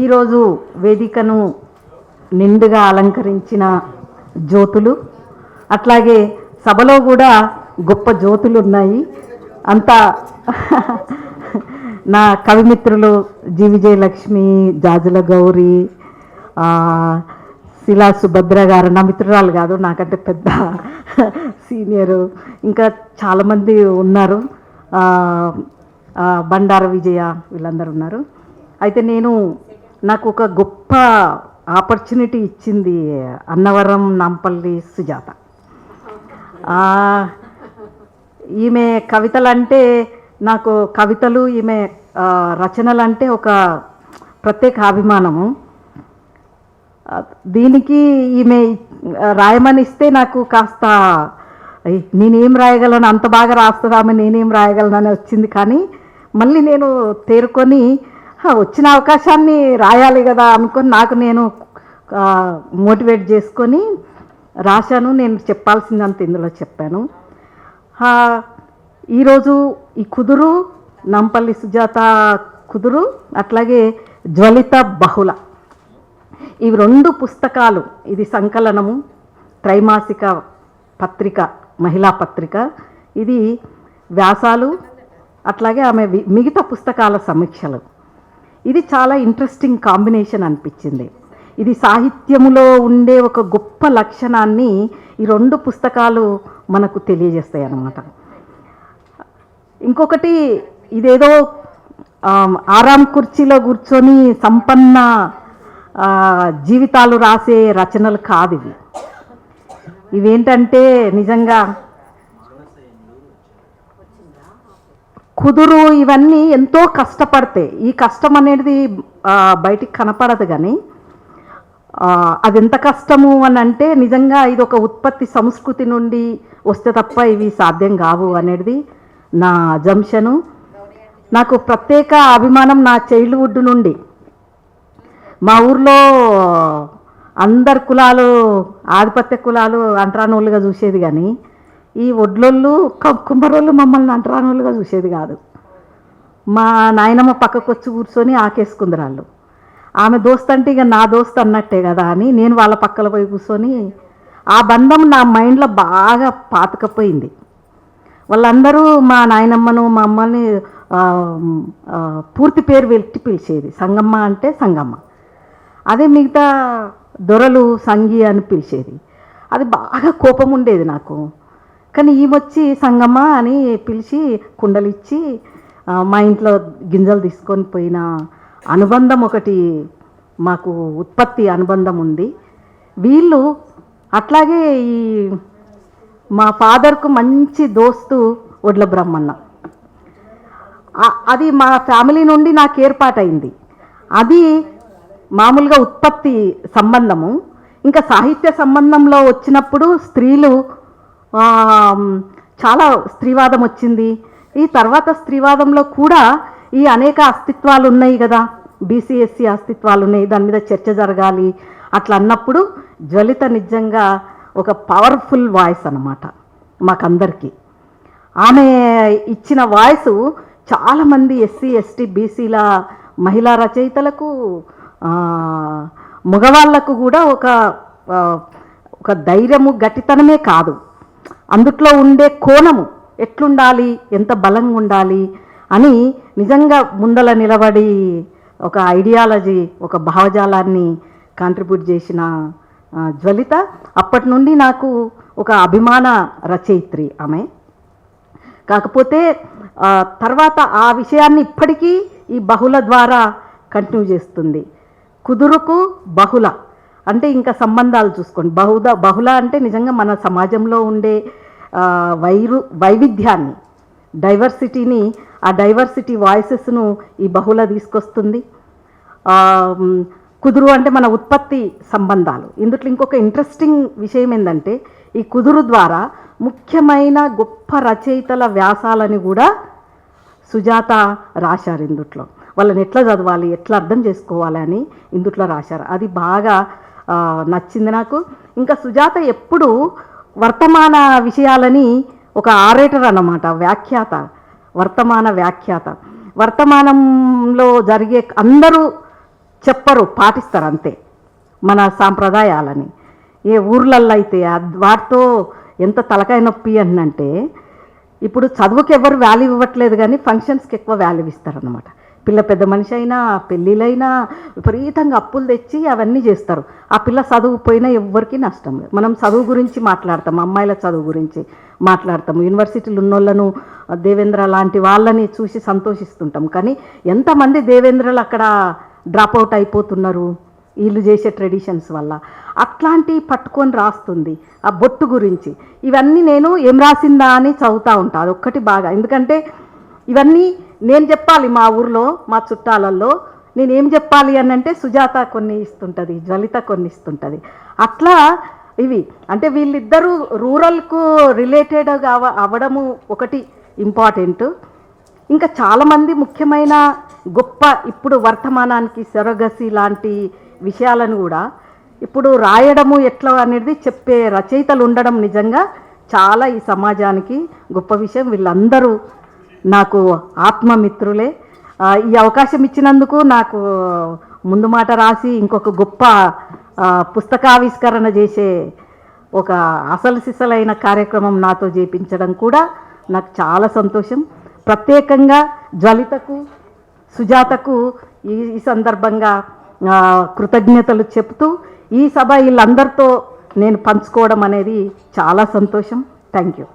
ఈరోజు వేదికను నిండుగా అలంకరించిన జ్యోతులు అట్లాగే సభలో కూడా గొప్ప జ్యోతులు ఉన్నాయి. అంతా నా కవిమిత్రులు జి. విజయలక్ష్మి జాజుల గౌరి శిలా సుభద్ర గారు నా మిత్రురాలు కాదు నాకంటే పెద్ద సీనియరు. ఇంకా చాలామంది ఉన్నారు. బండార విజయ వీళ్ళందరూ ఉన్నారు. అయితే నేను నాకు ఒక గొప్ప ఆపర్చునిటీ ఇచ్చింది అన్నవరం నాంపల్లి సుజాత. ఈమె కవితలు అంటే నాకు కవితలు ఈమె రచనలు అంటే ఒక ప్రత్యేక అభిమానము. దీనికి ఈమె రాయమని ఇస్తే నాకు కాస్త నేనేం రాయగలను అంత బాగా రాస్తుందామె నేనేం రాయగలను అని వచ్చింది. కానీ మళ్ళీ నేను తేరుకొని వచ్చిన అవకాశాన్ని రాయాలి కదా అనుకొని నాకు నేను మోటివేట్ చేసుకొని రాశాను. నేను చెప్పాల్సిందంత ఇందులో చెప్పాను. ఈరోజు ఈ కుదురు నంపల్లి సుజాత కుదురు అట్లాగే జ్వలిత బహుళ. ఇవి రెండు పుస్తకాలు ఇది సంకలనము త్రైమాసిక పత్రిక మహిళా పత్రిక ఇది వ్యాసాలు అట్లాగే ఆమె మిగతా పుస్తకాల సమీక్షలు. ఇది చాలా ఇంట్రెస్టింగ్ కాంబినేషన్ అనిపించింది. ఇది సాహిత్యములో ఉండే ఒక గొప్ప లక్షణాన్ని ఈ రెండు పుస్తకాలు మనకు తెలియజేస్తాయి అన్నమాట. ఇంకొకటి ఇదేదో ఆరాం కుర్చీలో కూర్చొని సంపన్న జీవితాలు రాసే రచనలు కాదు ఇవి. ఇవేంటంటే నిజంగా కుదురు ఇవన్నీ ఎంతో కష్టపడతాయి ఈ కష్టం అనేది బయటికి కనపడదు కానీ అది ఎంత కష్టము అని అంటే నిజంగా ఇది ఒక ఉత్పత్తి సంస్కృతి నుండి వస్తే తప్ప ఇవి సాధ్యం కావు అనేది నా జంషను నాకు ప్రత్యేక అభిమానం నా చైల్డ్హుడ్ నుండి. మా ఊర్లో అందరు కులాలు ఆధిపత్య కులాలు అంటరానోళ్ళుగా చూసేది కానీ ఈ ఒడ్లోళ్ళు కుమ్మరోళ్ళు మమ్మల్ని అంటరానోళ్ళుగా చూసేది కాదు. మా నాయనమ్మ పక్కకు వచ్చి కూర్చొని ఆకేసుకుంది వాళ్ళు ఆమె దోస్త్ అంటే ఇక నా దోస్త్ అన్నట్టే కదా అని నేను వాళ్ళ పక్కల పోయి కూర్చొని ఆ బంధం నా మైండ్లో బాగా పాతకపోయింది. వాళ్ళందరూ మా నాయనమ్మను మా అమ్మని పూర్తి పేరు వెట్టి పిలిచేది. సంగమ్మ అంటే సంగమ్మ. అదే మిగతా దొరలు సంగి అని పిలిచేది. అది బాగా కోపం ఉండేది నాకు. కానీ ఈమొచ్చి సంగమ్మ అని పిలిచి కుండలిచ్చి మా ఇంట్లో గింజలు తీసుకొని పోయిన అనుబంధం ఒకటి మాకు ఉత్పత్తి అనుబంధం ఉంది. వీళ్ళు అట్లాగే ఈ మా ఫాదర్కు మంచి దోస్తు ఒడ్ల బ్రహ్మన్న. అది మా ఫ్యామిలీ నుండి నాకు ఏర్పాటైంది. అది మామూలుగా ఉత్పత్తి సంబంధము. ఇంకా సాహిత్య సంబంధంలో వచ్చినప్పుడు స్త్రీలు చాలా స్త్రీవాదం వచ్చింది. ఈ తర్వాత స్త్రీవాదంలో కూడా ఈ అనేక అస్తిత్వాలు ఉన్నాయి కదా. బీసీఎస్సీ అస్తిత్వాలు ఉన్నాయి. దాని మీద చర్చ జరగాలి. అట్లా అన్నప్పుడు జ్వలిత నిజంగా ఒక పవర్ఫుల్ వాయిస్ అన్నమాట మాకందరికీ. ఆమె ఇచ్చిన వాయిస్ చాలామంది ఎస్సీ ఎస్టీ బీసీల మహిళా రచయితలకు మగవాళ్ళకు మగవాళ్ళకు కూడా ఒక ఒక ధైర్యము గట్టితనమే కాదు. అందుట్లో ఉండే కోణము ఎట్లుండాలి? ఎంత బలంగా ఉండాలి? అని నిజంగా ముందల నిలబడి ఒక ఐడియాలజీ ఒక భావజాలాన్ని కాంట్రిబ్యూట్ చేసిన జ్వలిత. అప్పటి నుండి నాకు ఒక అభిమాన రచయిత్రి ఆమె. కాకపోతే తర్వాత ఆ విషయాన్ని ఇప్పటికీ ఈ బహుళ ద్వారా కంటిన్యూ చేస్తుంది. కుదురుకు బహుళ. అంటే ఇంకా సంబంధాలు చూసుకోండి. బహుద బహుళ అంటే నిజంగా మన సమాజంలో ఉండే వైరు వైవిధ్యాన్ని డైవర్సిటీని ఆ డైవర్సిటీ వాయిసెస్ను ఈ బహుళ తీసుకొస్తుంది. కుదురు అంటే మన ఉత్పత్తి సంబంధాలు. ఇందుట్లో ఇంకొక ఇంట్రెస్టింగ్ విషయం ఏంటంటే ఈ కుదురు ద్వారా ముఖ్యమైన గొప్ప రచయితల వ్యాసాలని కూడా సుజాత రాశారు ఇందుట్లో. వాళ్ళని ఎట్లా చదవాలి ఎట్లా అర్థం చేసుకోవాలి అని ఇందుట్లో రాశారు. అది బాగా నచ్చింది నాకు. ఇంకా సుజాత ఎప్పుడు వర్తమాన విషయాలని ఒక ఆరేటర్ అన్నమాట వ్యాఖ్యాత వర్తమాన వ్యాఖ్యాత. వర్తమానంలో జరిగే అందరూ చెప్పరు పాటిస్తారు అంతే మన సాంప్రదాయాలని. ఏ ఊర్లల్లో అయితే వాటితో ఎంత తలకాయ నొప్పి అంటే ఇప్పుడు చదువుకి ఎవరు వాల్యూ ఇవ్వట్లేదు కానీ ఫంక్షన్స్కి ఎక్కువ వాల్యూ ఇస్తారనమాట పిల్ల పెద్ద మనిషి అయినా పెళ్ళిళ్ళైనా విపరీతంగా అప్పులు తెచ్చి అవన్నీ చేస్తారు. ఆ పిల్ల చదువు పోయినా ఎవ్వరికీ నష్టం లేదు. మనం చదువు గురించి మాట్లాడతాం అమ్మాయిల చదువు గురించి మాట్లాడతాం. యూనివర్సిటీలు ఉన్నోళ్ళను దేవేంద్ర లాంటి వాళ్ళని చూసి సంతోషిస్తుంటాం. కానీ ఎంతమంది దేవేంద్రలు అక్కడ డ్రాప్ అవుట్ అయిపోతున్నారు వీళ్ళు చేసే ట్రెడిషన్స్ వల్ల? అట్లాంటి పట్టుకొని రాస్తుంది ఆ బొట్టు గురించి. ఇవన్నీ నేను ఏం రాసిందా అని చదువుతూ ఉంటాను అదొక్కటి బాగా. ఎందుకంటే ఇవన్నీ నేను చెప్పాలి మా ఊర్లో మా చుట్టాలల్లో. నేను చెప్పాలి అని అంటే సుజాత కొన్ని ఇస్తుంటుంది జ్వలిత కొన్ని ఇస్తుంటుంది. అట్లా ఇవి అంటే వీళ్ళిద్దరూ రూరల్కు రిలేటెడ్ అవ అవ్వడము ఒకటి ఇంపార్టెంట్. ఇంకా చాలామంది ముఖ్యమైన గొప్ప ఇప్పుడు వర్తమానానికి సెరగసి లాంటి విషయాలను కూడా ఇప్పుడు రాయడము ఎట్లా అనేది చెప్పే రచయితలు ఉండడం నిజంగా చాలా ఈ సమాజానికి గొప్ప విషయం. వీళ్ళందరూ నాకు ఆత్మమిత్రులే. ఈ అవకాశం ఇచ్చినందుకు నాకు ముందు మాట రాసి ఇంకొక గొప్ప పుస్తకావిష్కరణ చేసే ఒక అసలు సిసలైన కార్యక్రమం నాతో చేపించడం కూడా నాకు చాలా సంతోషం. ప్రత్యేకంగా జ్వలితకు సుజాతకు ఈ ఈ సందర్భంగా కృతజ్ఞతలు చెప్తూ ఈ సభ వీళ్ళందరితో నేను పంచుకోవడం అనేది చాలా సంతోషం. Thank you.